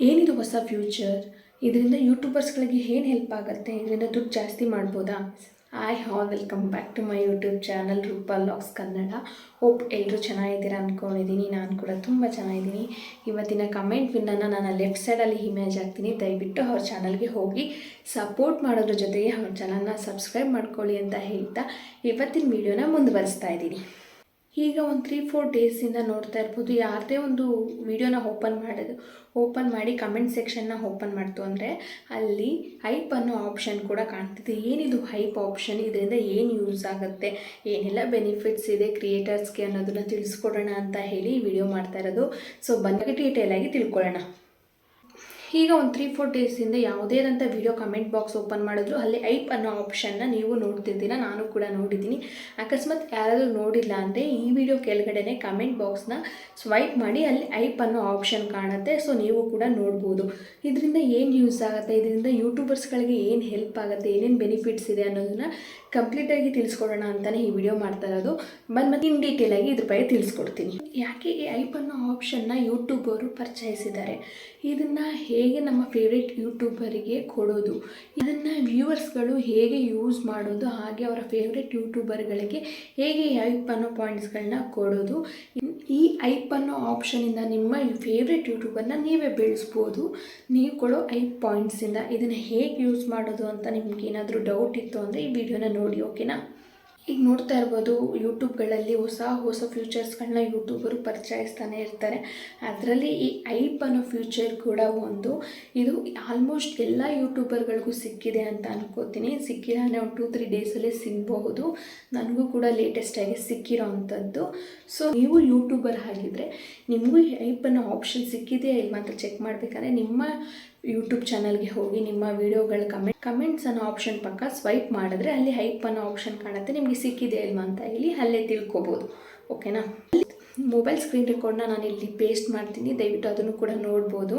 ಏನಿದು ಹೊಸ ಫ್ಯೂಚರ್? ಇದರಿಂದ ಯೂಟ್ಯೂಬರ್ಸ್ಗಳಿಗೆ ಏನು ಹೆಲ್ಪ್ ಆಗುತ್ತೆ? ಇದರಿಂದ ದುಡ್ಡು ಜಾಸ್ತಿ ಮಾಡ್ಬೋದಾ? I have welcome back to my YouTube channel Roopa logs Kannada hope ಎಲ್ಲರೂ ಚೆನ್ನಾಗಿದ್ದೀರಾ ಅಂದ್ಕೊಂಡಿದ್ದೀನಿ ನಾನು ಕೂಡ ತುಂಬ ಚೆನ್ನಾಗಿದ್ದೀನಿ. ಇವತ್ತಿನ ಕಮೆಂಟ್ ವಿನ್ನನ್ನು ನಾನು ಲೆಫ್ಟ್ ಸೈಡಲ್ಲಿ ಇಮೇಜ್ ಹಾಕ್ತೀನಿ. ದಯವಿಟ್ಟು ಅವ್ರ ಚಾನಲ್ಗೆ ಹೋಗಿ ಸಪೋರ್ಟ್ ಮಾಡೋದ್ರ ಜೊತೆಗೆ ಅವ್ರ ಚಾನಲ್ನ ಸಬ್ಸ್ಕ್ರೈಬ್ ಮಾಡ್ಕೊಳ್ಳಿ ಅಂತ ಹೇಳ್ತಾ ಇವತ್ತಿನ ವೀಡಿಯೋನ ಮುಂದುವರಿಸ್ತಾ ಇದ್ದೀನಿ. ಈಗ ಒಂದು ತ್ರೀ ಫೋರ್ ಡೇಸಿಂದ ನೋಡ್ತಾ ಇರ್ಬೋದು. ಯಾರದೇ ಒಂದು ವಿಡಿಯೋನ ಓಪನ್ ಮಾಡೋದು ಓಪನ್ ಮಾಡಿ ಕಮೆಂಟ್ ಸೆಕ್ಷನ್ನ ಓಪನ್ ಮಾಡ್ತು ಅಂದರೆ ಅಲ್ಲಿ ಹೈಪ್ ಅನ್ನೋ ಆಪ್ಷನ್ ಕೂಡ ಕಾಣ್ತಿದೆ. ಏನಿದು ಹೈಪ್ ಆಪ್ಷನ್ ಇದರಿಂದ ಏನು ಯೂಸ್ ಆಗುತ್ತೆ? ಏನೆಲ್ಲ ಬೆನಿಫಿಟ್ಸ್ ಇದೆ ಕ್ರಿಯೇಟರ್ಸ್ಗೆ ಅನ್ನೋದನ್ನ ತಿಳಿಸ್ಕೊಡೋಣ ಅಂತ ಹೇಳಿ ವಿಡಿಯೋ ಮಾಡ್ತಾ ಇರೋದು. ಸೊ ಬಂದಾಗ ಡೀಟೇಲಾಗಿ ತಿಳ್ಕೊಳ್ಳೋಣ. ಈಗ ಒಂದು ತ್ರೀ ಫೋರ್ ಡೇಸಿಂದ ಯಾವುದೇ ಆದಂಥ ವಿಡಿಯೋ ಕಮೆಂಟ್ ಬಾಕ್ಸ್ ಓಪನ್ ಮಾಡಿದ್ರು, ಅಲ್ಲಿ ಐಪ್ ಅನ್ನೋ ಆಪ್ಷನ್ನ ನೀವು ನೋಡ್ತಿದ್ದೀರಾ, ನಾನು ಕೂಡ ನೋಡಿದ್ದೀನಿ. ಅಕಸ್ಮಾತ್ ಯಾರಾದರೂ ನೋಡಿಲ್ಲ ಅಂದರೆ ಈ ವಿಡಿಯೋ ಕೆಳಗಡೆನೆ ಕಮೆಂಟ್ ಬಾಕ್ಸ್ನ ಸ್ವೈಪ್ ಮಾಡಿ, ಅಲ್ಲಿ ಐಪ್ ಅನ್ನೋ ಆಪ್ಷನ್ ಕಾಣುತ್ತೆ ಸೊ ನೀವು ಕೂಡ ನೋಡ್ಬೋದು. ಇದರಿಂದ ಏನು ಯೂಸ್ ಆಗುತ್ತೆ? ಇದರಿಂದ ಯೂಟ್ಯೂಬರ್ಸ್ಗಳಿಗೆ ಏನು ಹೆಲ್ಪ್ ಆಗುತ್ತೆ? ಏನೇನು ಬೆನಿಫಿಟ್ಸ್ ಇದೆ ಅನ್ನೋದನ್ನ ಕಂಪ್ಲೀಟಾಗಿ ತಿಳಿಸ್ಕೊಡೋಣ ಅಂತಲೇ ಈ ವಿಡಿಯೋ ಮಾಡ್ತಾ ಇರೋದು. ಬಂದು ಮತ್ತೆ ಇನ್ ಡೀಟೇಲಾಗಿ ಇದ್ರ ಬಗ್ಗೆ ತಿಳಿಸ್ಕೊಡ್ತೀನಿ. ಯಾಕೆ ಈ ಐಪ್ ಅನ್ನೋ ಆಪ್ಷನ್ನ ಯೂಟ್ಯೂಬರು ಪರಿಚಯಿಸಿದ್ದಾರೆ? ಇದನ್ನು ಹೇಗೆ ನಮ್ಮ ಫೇವ್ರೆಟ್ ಯೂಟ್ಯೂಬರಿಗೆ ಕೊಡೋದು? ಇದನ್ನು ವ್ಯೂವರ್ಸ್ಗಳು ಹೇಗೆ ಯೂಸ್ ಮಾಡೋದು? ಹಾಗೆ ಅವರ ಫೇವ್ರೆಟ್ ಯೂಟ್ಯೂಬರ್ಗಳಿಗೆ ಹೇಗೆ ಐಪ್ ಅನ್ನೋ ಪಾಯಿಂಟ್ಸ್ಗಳನ್ನ ಕೊಡೋದು? ಈ ಐಪ್ ಅನ್ನೋ ಆಪ್ಷನಿಂದ ನಿಮ್ಮ ಫೇವ್ರೆಟ್ ಯೂಟ್ಯೂಬರ್ನ ನೀವೇ ಬೆಳೆಸ್ಬೋದು. ನೀವು ಕೊಡೋ ಐಪ್ ಪಾಯಿಂಟ್ಸಿಂದ ಇದನ್ನು ಹೇಗೆ ಯೂಸ್ ಮಾಡೋದು ಅಂತ ನಿಮ್ಗೆ ಏನಾದರೂ ಡೌಟ್ ಇತ್ತು ಅಂದರೆ ಈ ವಿಡಿಯೋನ ನೋಡಿ ಓಕೆನಾ ಈಗ ನೋಡ್ತಾ ಇರ್ಬೋದು, ಯೂಟ್ಯೂಬ್ಗಳಲ್ಲಿ ಹೊಸ ಹೊಸ ಫ್ಯೂಚರ್ಸ್ಗಳನ್ನ ಯೂಟ್ಯೂಬರು ಪರಿಚಯಿಸ್ತಾನೆ ಇರ್ತಾರೆ. ಅದರಲ್ಲಿ ಈ ಐಪ್ ಅನ್ನೋ ಫ್ಯೂಚರ್ ಕೂಡ ಒಂದು. ಇದು ಆಲ್ಮೋಸ್ಟ್ ಎಲ್ಲ ಯೂಟ್ಯೂಬರ್ಗಳಿಗೂ ಸಿಕ್ಕಿದೆ ಅಂತ ಅನ್ಕೋತೀನಿ. ಸಿಕ್ಕಿಲ್ಲ ಅಂದರೆ ಒಂದು ಟೂ ತ್ರೀ ಡೇಸಲ್ಲೇ ಸಿಗಬಹುದು. ನನಗೂ ಕೂಡ ಲೇಟೆಸ್ಟಾಗಿ ಸಿಕ್ಕಿರೋ ಅಂಥದ್ದು. ಸೊ ನೀವು ಯೂಟ್ಯೂಬರ್ ಆಗಿದ್ದರೆ ನಿಮಗೂ ಈ ಐಪ್ ಅನ್ನೋ ಆಪ್ಷನ್ ಸಿಕ್ಕಿದೆಯಾ ಇಲ್ವಾ ಅಂತ ಚೆಕ್ ಮಾಡಬೇಕಂದ್ರೆ ನಿಮ್ಮ ಯೂಟ್ಯೂಬ್ ಚಾನಲ್ಗೆ ಹೋಗಿ ನಿಮ್ಮ ವಿಡಿಯೋಗಳ ಕಮೆಂಟ್ ಕಮೆಂಟ್ಸ್ ಅನ್ನೋ ಆಪ್ಷನ್ ಪಕ್ಕ ಸ್ವೈಪ್ ಮಾಡಿದ್ರೆ ಅಲ್ಲಿ ಹೈಪ್ ಅನ್ನೋ ಆಪ್ಷನ್ ಕಾಣುತ್ತೆ. ನಿಮಗೆ ಸಿಕ್ಕಿದೆ ಇಲ್ವಾ ಅಂತ ಹೇಳಿ ಅಲ್ಲೇ ತಿಳ್ಕೊಬೋದು. ಓಕೆನಾ ಮೊಬೈಲ್ ಸ್ಕ್ರೀನ್ ರೆಕಾರ್ಡ್ನ ನಾನು ಇಲ್ಲಿ ಪೇಸ್ಟ್ ಮಾಡ್ತೀನಿ. ದಯವಿಟ್ಟು ಅದನ್ನು ಕೂಡ ನೋಡ್ಬೋದು.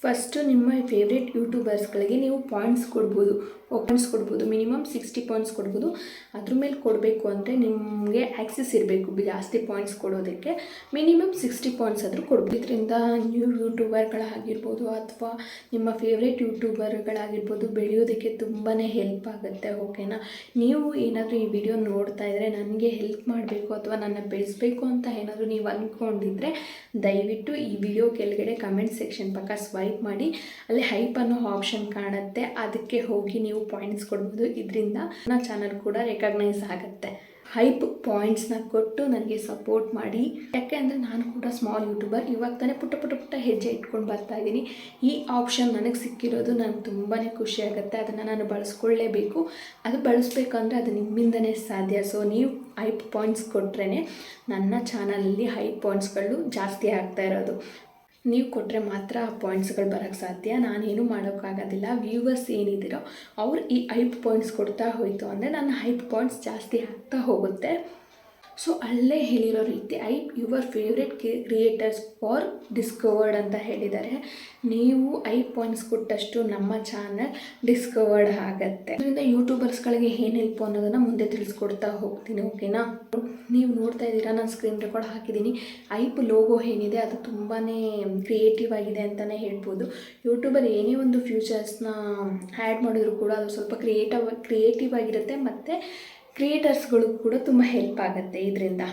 ಫಸ್ಟು ನಿಮ್ಮ ಫೇವ್ರೆಟ್ ಯೂಟ್ಯೂಬರ್ಸ್ಗಳಿಗೆ ನೀವು ಪಾಯಿಂಟ್ಸ್ ಕೊಡ್ಬೋದು. ಪಾಯಿಂಟ್ಸ್ ಕೊಡ್ಬೋದು. ಮಿನಿಮಮ್ ಸಿಕ್ಸ್ಟಿ ಪಾಯಿಂಟ್ಸ್ ಕೊಡ್ಬೋದು. ಅದ್ರ ಮೇಲೆ ಕೊಡಬೇಕು ಅಂದರೆ ನಿಮಗೆ ಆ್ಯಕ್ಸಸ್ ಇರಬೇಕು. ಜಾಸ್ತಿ ಪಾಯಿಂಟ್ಸ್ ಕೊಡೋದಕ್ಕೆ ಮಿನಿಮಮ್ ಸಿಕ್ಸ್ಟಿ ಪಾಯಿಂಟ್ಸ್ ಆದರೂ ಕೊಡ್ಬೋದು. ಇದರಿಂದ ನ್ಯೂ ಯೂಟ್ಯೂಬರ್ಗಳಾಗಿರ್ಬೋದು ಅಥವಾ ನಿಮ್ಮ ಫೇವ್ರೇಟ್ ಯೂಟ್ಯೂಬರ್ಗಳಾಗಿರ್ಬೋದು ಬೆಳೆಯೋದಕ್ಕೆ ತುಂಬಾ ಹೆಲ್ಪ್ ಆಗುತ್ತೆ ಓಕೆನಾ ನೀವು ಏನಾದರೂ ಈ ವಿಡಿಯೋ ನೋಡ್ತಾ ಇದ್ದರೆ ನನಗೆ ಹೆಲ್ಪ್ ಮಾಡಬೇಕು ಅಥವಾ ನನ್ನ ಬೆಳೆಸಬೇಕು ಅಂತ ಏನಾದರೂ ನೀವು ಅಂದ್ಕೊಂಡಿದ್ರೆ ದಯವಿಟ್ಟು ಈ ವಿಡಿಯೋ ಕೆಳಗಡೆ ಕಮೆಂಟ್ ಸೆಕ್ಷನ್ ಪಕ್ಕ ಸ್ವೈಪ್ ಮಾಡಿ, ಅಲ್ಲಿ ಹೈಪ್ ಅನ್ನೋ ಆಪ್ಷನ್ ಕಾಣುತ್ತೆ. ಅದಕ್ಕೆ ಹೋಗಿ ನೀವು ಪಾಯಿಂಟ್ಸ್ ಕೊಡ್ಬೋದು. ಇದರಿಂದ ನನ್ನ ಚಾನಲ್ ಕೂಡ ರೆಕಗ್ನೈಸ್ ಆಗುತ್ತೆ. ಹೈಪ್ ಪಾಯಿಂಟ್ಸ್ನ ಕೊಟ್ಟು ನನಗೆ ಸಪೋರ್ಟ್ ಮಾಡಿ. ಯಾಕೆ ಅಂದರೆ ನಾನು ಕೂಡ ಸ್ಮಾಲ್ ಯೂಟ್ಯೂಬರ್ ಇವಾಗ ತಾನೇ ಪುಟ್ಟ ಪುಟ್ಟ ಪುಟ್ಟ ಹೆಜ್ಜೆ ಇಟ್ಕೊಂಡು ಬರ್ತಾ ಇದ್ದೀನಿ. ಈ ಆಪ್ಷನ್ ನನಗೆ ಸಿಕ್ಕಿರೋದು ನಾನು ತುಂಬಾ ಖುಷಿ ಆಗುತ್ತೆ. ಅದನ್ನು ನಾನು ಬಳಸ್ಕೊಳ್ಳೇಬೇಕು. ಅದು ಬಳಸ್ಬೇಕಂದ್ರೆ ಅದು ನಿಮ್ಮಿಂದನೇ ಸಾಧ್ಯ. ಸೊ ನೀವು ಹೈಪ್ ಪಾಯಿಂಟ್ಸ್ ಕೊಟ್ರೇ ನನ್ನ ಚಾನಲಲ್ಲಿ ಹೈಪ್ ಪಾಯಿಂಟ್ಸ್ಗಳು ಜಾಸ್ತಿ ಆಗ್ತಾ ಇರೋದು. ನೀವು ಕೊಟ್ಟರೆ ಮಾತ್ರ ಪಾಯಿಂಟ್ಸ್ಗಳು ಬರೋಕ್ಕೆ ಸಾಧ್ಯ. ನಾನೇನು ಮಾಡೋಕ್ಕಾಗೋದಿಲ್ಲ. ವ್ಯೂವರ್ಸ್ ಏನಿದ್ದೀರೋ ಅವ್ರು ಈ ಐಪ್ ಪಾಯಿಂಟ್ಸ್ ಕೊಡ್ತಾ ಹೋಯಿತು ಅಂದರೆ ನನ್ನ ಹೈಪ್ ಪಾಯಿಂಟ್ಸ್ ಜಾಸ್ತಿ ಆಗ್ತಾ ಹೋಗುತ್ತೆ. ಸೊ ಅಲ್ಲೇ ಹೇಳಿರೋ ರೀತಿ, I, your favourite creators for discovered ಅಂತ ಹೇಳಿದ್ದಾರೆ. ನೀವು ಐ ಪಾಯಿಂಟ್ಸ್ ಕೊಟ್ಟಷ್ಟು ನಮ್ಮ ಚಾನಲ್ ಡಿಸ್ಕವರ್ಡ್ ಆಗುತ್ತೆ. ಇದರಿಂದ ಯೂಟ್ಯೂಬರ್ಸ್ಗಳಿಗೆ ಏನು ಹೆಲ್ಪ್ ಅನ್ನೋದನ್ನು ಮುಂದೆ ತಿಳಿಸ್ಕೊಡ್ತಾ ಹೋಗ್ತೀನಿ, ಓಕೆನಾ? ನೀವು ನೋಡ್ತಾ ಇದ್ದೀರಾ, ನಾನು ಸ್ಕ್ರೀನ್ ರೆಕಾರ್ಡ್ ಹಾಕಿದ್ದೀನಿ. ಐಪ್ ಲೋಗೋ ಏನಿದೆ, ಅದು ತುಂಬಾ ಕ್ರಿಯೇಟಿವ್ ಆಗಿದೆ ಅಂತಲೇ ಹೇಳ್ಬೋದು. ಯೂಟ್ಯೂಬರ್ ಏನೇ ಒಂದು ಫ್ಯೂಚರ್ಸ್ನ ಆ್ಯಡ್ ಮಾಡಿದ್ರು ಕೂಡ ಅದು ಸ್ವಲ್ಪ ಕ್ರಿಯೇಟವ್ ಕ್ರಿಯೇಟಿವ್ ಆಗಿರುತ್ತೆ. ಮತ್ತು ಕ್ರಿಯೇಟರ್ಸ್ಗಳು ಕೂಡ ತುಂಬ ಹೆಲ್ಪ್ ಆಗುತ್ತೆ ಇದರಿಂದ.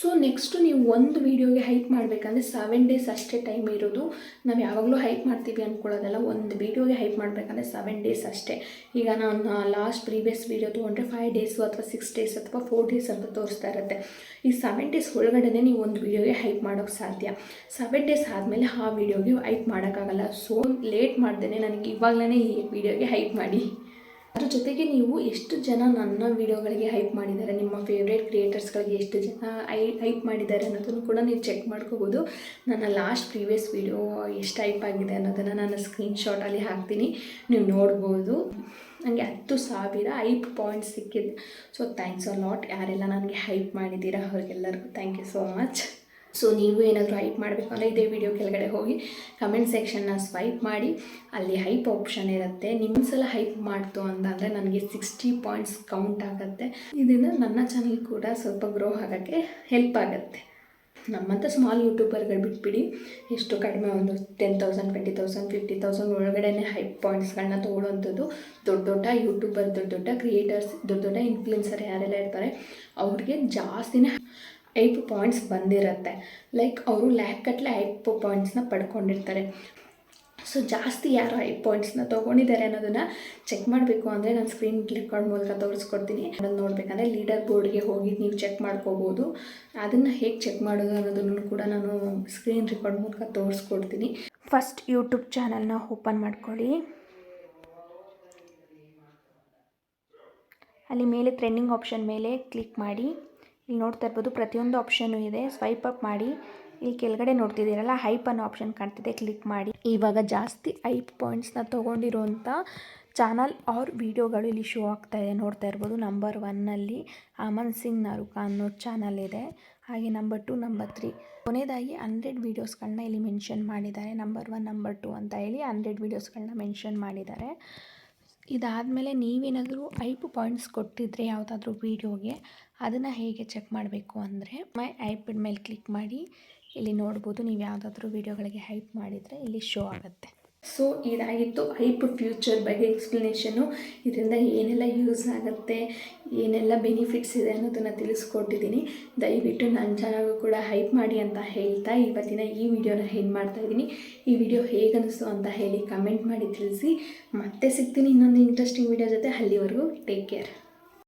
ಸೊ ನೆಕ್ಸ್ಟು ನೀವು ಒಂದು ವೀಡಿಯೋಗೆ ಹೈಪ್ ಮಾಡಬೇಕಂದ್ರೆ ಸೆವೆನ್ ಡೇಸ್ ಅಷ್ಟೇ ಟೈಮ್ ಇರೋದು. ನಾವು ಯಾವಾಗಲೂ ಹೈಪ್ ಮಾಡ್ತೀವಿ ಅಂದ್ಕೊಳ್ಳೋದಲ್ಲ ಒಂದು ವೀಡಿಯೋಗೆ ಹೈಪ್ ಮಾಡಬೇಕಂದ್ರೆ ಸೆವೆನ್ ಡೇಸ್ ಅಷ್ಟೇ. ಈಗ ನಾನು ಲಾಸ್ಟ್ ಪ್ರೀವಿಯಸ್ ವೀಡಿಯೋ ತೊಗೊಂಡ್ರೆ ಫೈವ್ ಡೇಸು ಅಥವಾ ಸಿಕ್ಸ್ ಡೇಸ್ ಅಥವಾ ಫೋರ್ ಡೇಸ್ ಅಂತ ತೋರಿಸ್ತಾ ಇರುತ್ತೆ. ಈ ಸೆವೆನ್ ಡೇಸ್ ಒಳಗಡೆ ನೀವು ಒಂದು ವೀಡಿಯೋಗೆ ಹೈಪ್ ಮಾಡೋಕ್ಕೆ ಸಾಧ್ಯ. ಸೆವೆನ್ ಡೇಸ್ ಆದಮೇಲೆ ಆ ವೀಡಿಯೋಗೆ ಹೈಪ್ ಮಾಡೋಕ್ಕಾಗಲ್ಲ. ಸೊ ಲೇಟ್ ಮಾಡ್ದೇ ನನಗೆ ಇವಾಗಲೇ ಈ ವೀಡಿಯೋಗೆ ಹೈಪ್ ಮಾಡಿ. ಅದ್ರ ಜೊತೆಗೆ ನೀವು ಎಷ್ಟು ಜನ ನನ್ನ ವೀಡಿಯೋಗಳಿಗೆ ಹೈಪ್ ಮಾಡಿದ್ದಾರೆ, ನಿಮ್ಮ ಫೇವ್ರೇಟ್ ಕ್ರಿಯೇಟರ್ಸ್ಗಳಿಗೆ ಎಷ್ಟು ಜನ ಐ ಹೈಪ್ ಮಾಡಿದ್ದಾರೆ ಅನ್ನೋದನ್ನು ಕೂಡ ನೀವು ಚೆಕ್ ಮಾಡ್ಕೋಬೋದು. ನನ್ನ ಲಾಸ್ಟ್ ಪ್ರೀವಿಯಸ್ ವೀಡಿಯೋ ಎಷ್ಟು ಹೈಪ್ ಆಗಿದೆ ಅನ್ನೋದನ್ನು ನಾನು ಸ್ಕ್ರೀನ್ಶಾಟಲ್ಲಿ ಹಾಕ್ತೀನಿ. ನೀವು ನೋಡ್ಬೋದು. ನನಗೆ ಹತ್ತು ಸಾವಿರ ಐಪ್ ಪಾಯಿಂಟ್ಸ್ ಸಿಕ್ಕಿದೆ. ಸೊ ಥ್ಯಾಂಕ್ಸ್ ಅ ಲಾಟ್ ಯಾರೆಲ್ಲ ನನಗೆ ಹೈಪ್ ಮಾಡಿದ್ದೀರಾ ಅವ್ರಿಗೆಲ್ಲರಿಗೂ thank you so much so ನೀವು ಏನಾದರೂ ಹೈಪ್ ಮಾಡಬೇಕು ಅಂದರೆ ಇದೇ ವಿಡಿಯೋ ಕೆಳಗಡೆ ಹೋಗಿ ಕಮೆಂಟ್ ಸೆಕ್ಷನ್ನ ಸ್ವೈಪ್ ಮಾಡಿ. ಅಲ್ಲಿ ಹೈಪ್ ಆಪ್ಷನ್ ಇರುತ್ತೆ. ನಿಮ್ಮ ಸಲ ಹೈಪ್ ಮಾಡ್ತು ಅಂತಂದರೆ ನನಗೆ ಸಿಕ್ಸ್ಟಿ ಪಾಯಿಂಟ್ಸ್ ಕೌಂಟ್ ಆಗುತ್ತೆ. ಇದರಿಂದ ನನ್ನ ಚಾನಲ್ ಕೂಡ ಸ್ವಲ್ಪ ಗ್ರೋ ಆಗೋಕ್ಕೆ ಹೆಲ್ಪ್ ಆಗುತ್ತೆ. ನಮ್ಮಂಥ ಸ್ಮಾಲ್ ಯೂಟ್ಯೂಬರ್ಗಳು ಬಿಟ್ಬಿಡಿ. ಎಷ್ಟು ಕಡಿಮೆ ಒಂದು ten thousand twenty thousand fifty thousand ಒಳಗಡೆ ಹೈ ಪಾಯಿಂಟ್ಸ್ಗಳನ್ನ ತೊಗೊಳ್ಳೋವಂಥದ್ದು ದೊಡ್ಡ ದೊಡ್ಡ ಯೂಟ್ಯೂಬರ್ ದೊಡ್ಡ ದೊಡ್ಡ ಕ್ರಿಯೇಟರ್ಸ್ ದೊಡ್ಡ ದೊಡ್ಡ ಇನ್ಫ್ಲುಯೆನ್ಸರ್ ಯಾರೆಲ್ಲ ಇರ್ತಾರೆ, ಅವ್ರಿಗೆ ಜಾಸ್ತಿನೇ ಐಪ್ ಪಾಯಿಂಟ್ಸ್ ಬಂದಿರುತ್ತೆ. ಲೈಕ್ ಅವರು ಲ್ಯಾಕ್ ಕಟ್ಲೆ ಐಪ್ ಪಾಯಿಂಟ್ಸ್ನ ಪಡ್ಕೊಂಡಿರ್ತಾರೆ. ಸೊ ಜಾಸ್ತಿ ಯಾರು ಐ ಪಾಯಿಂಟ್ಸ್ನ ತೊಗೊಂಡಿದ್ದಾರೆ ಅನ್ನೋದನ್ನು ಚೆಕ್ ಮಾಡಬೇಕು ಅಂದರೆ ನಾನು ಸ್ಕ್ರೀನ್ ರೆಕಾರ್ಡ್ ಮೂಲಕ ತೋರಿಸ್ಕೊಡ್ತೀನಿ. ಅದನ್ನು ನೋಡಬೇಕಂದ್ರೆ ಲೀಡರ್ ಬೋರ್ಡ್ಗೆ ಹೋಗಿ ನೀವು ಚೆಕ್ ಮಾಡ್ಕೋಬೋದು. ಅದನ್ನು ಹೇಗೆ ಚೆಕ್ ಮಾಡೋದು ಅನ್ನೋದನ್ನು ಕೂಡ ನಾನು ಸ್ಕ್ರೀನ್ ರೆಕಾರ್ಡ್ ಮೂಲಕ ತೋರಿಸ್ಕೊಡ್ತೀನಿ. ಫಸ್ಟ್ ಯೂಟ್ಯೂಬ್ ಚಾನಲ್ನ ಓಪನ್ ಮಾಡ್ಕೊಳ್ಳಿ. ಅಲ್ಲಿ ಮೇಲೆ ಟ್ರೆಂಡಿಂಗ್ ಆಪ್ಷನ್ ಮೇಲೆ ಕ್ಲಿಕ್ ಮಾಡಿ. ಇಲ್ಲಿ ನೋಡ್ತಾ ಇರ್ಬೋದು, ಪ್ರತಿಯೊಂದು ಆಪ್ಷನ್ನು ಇದೆ. ಸ್ವೈಪ್ ಅಪ್ ಮಾಡಿ, ಇಲ್ಲಿ ಕೆಳಗಡೆ ನೋಡ್ತಿದ್ದೀರಲ್ಲ ಹೈಪ್ ಅನ್ನೋ ಆಪ್ಷನ್ ಕಾಣ್ತಿದೆ ಕ್ಲಿಕ್ ಮಾಡಿ. ಇವಾಗ ಜಾಸ್ತಿ ಐಪ್ ಪಾಯಿಂಟ್ಸ್ನ ತೊಗೊಂಡಿರುವಂಥ ಚಾನಲ್ ಆರ್ ವಿಡಿಯೋಗಳು ಇಲ್ಲಿ ಶೋ ಆಗ್ತಾ ಇದೆ. ನೋಡ್ತಾ ಇರ್ಬೋದು ನಂಬರ್ ಒನ್ನಲ್ಲಿ ಅಮನ್ ಸಿಂಗ್ ನರುಕಾ ಅನ್ನೋ ಚಾನಲ್ ಇದೆ. ಹಾಗೆ ನಂಬರ್ ಟು ನಂಬರ್ ತ್ರೀ ಕೊನೆಯದಾಗಿ ಹಂಡ್ರೆಡ್ ವೀಡಿಯೋಸ್ಗಳನ್ನ ಇಲ್ಲಿ ಮೆನ್ಷನ್ ಮಾಡಿದ್ದಾರೆ. ನಂಬರ್ ಒನ್ ನಂಬರ್ ಟು ಅಂತ ಹೇಳಿ ಹಂಡ್ರೆಡ್ ವೀಡಿಯೋಸ್ಗಳನ್ನ ಮೆನ್ಷನ್ ಮಾಡಿದ್ದಾರೆ. ಇದಾದಮೇಲೆ ನೀವೇನಾದರೂ ಐಪ್ ಪಾಯಿಂಟ್ಸ್ ಕೊಟ್ಟಿದ್ರೆ ಯಾವುದಾದ್ರೂ ವೀಡಿಯೋಗೆ ಅದನ್ನು ಹೇಗೆ ಚೆಕ್ ಮಾಡಬೇಕು ಅಂದರೆ ಮೈ ಐಪಿಡ್ ಮೇಲೆ ಕ್ಲಿಕ್ ಮಾಡಿ ಇಲ್ಲಿ ನೋಡ್ಬೋದು, ನೀವು ಯಾವುದಾದ್ರೂ ವೀಡಿಯೋಗಳಿಗೆ ಹೈಪ್ ಮಾಡಿದರೆ ಇಲ್ಲಿ ಶೋ ಆಗುತ್ತೆ. ಸೊ ಇದಾಗಿತ್ತು ಹೈಪ್ ಫ್ಯೂಚರ್ ಬಗ್ಗೆ ಎಕ್ಸ್ಪ್ಲನೇಷನು ಇದರಿಂದ ಏನೆಲ್ಲ ಯೂಸ್ ಆಗುತ್ತೆ, ಏನೆಲ್ಲ ಬೆನಿಫಿಟ್ಸ್ ಇದೆ ಅನ್ನೋದನ್ನು ತಿಳಿಸ್ಕೊಟ್ಟಿದ್ದೀನಿ. ದಯವಿಟ್ಟು ನನ್ನ ಚಾನಲ್ಗೂ ಕೂಡ ಹೈಪ್ ಮಾಡಿ ಅಂತ ಹೇಳ್ತಾ ಇವತ್ತಿನ ಈ ವಿಡಿಯೋನ ಮಾಡ್ತಾ ಇದ್ದೀನಿ. ಈ ವಿಡಿಯೋ ಹೇಗೆ ಅಂತ ಹೇಳಿ ಕಮೆಂಟ್ ಮಾಡಿ ತಿಳಿಸಿ. ಮತ್ತೆ ಸಿಗ್ತೀನಿ ಇನ್ನೊಂದು ಇಂಟ್ರೆಸ್ಟಿಂಗ್ ವಿಡಿಯೋ ಜೊತೆ. ಅಲ್ಲಿವರೆಗೂ ಟೇಕ್ ಕೇರ್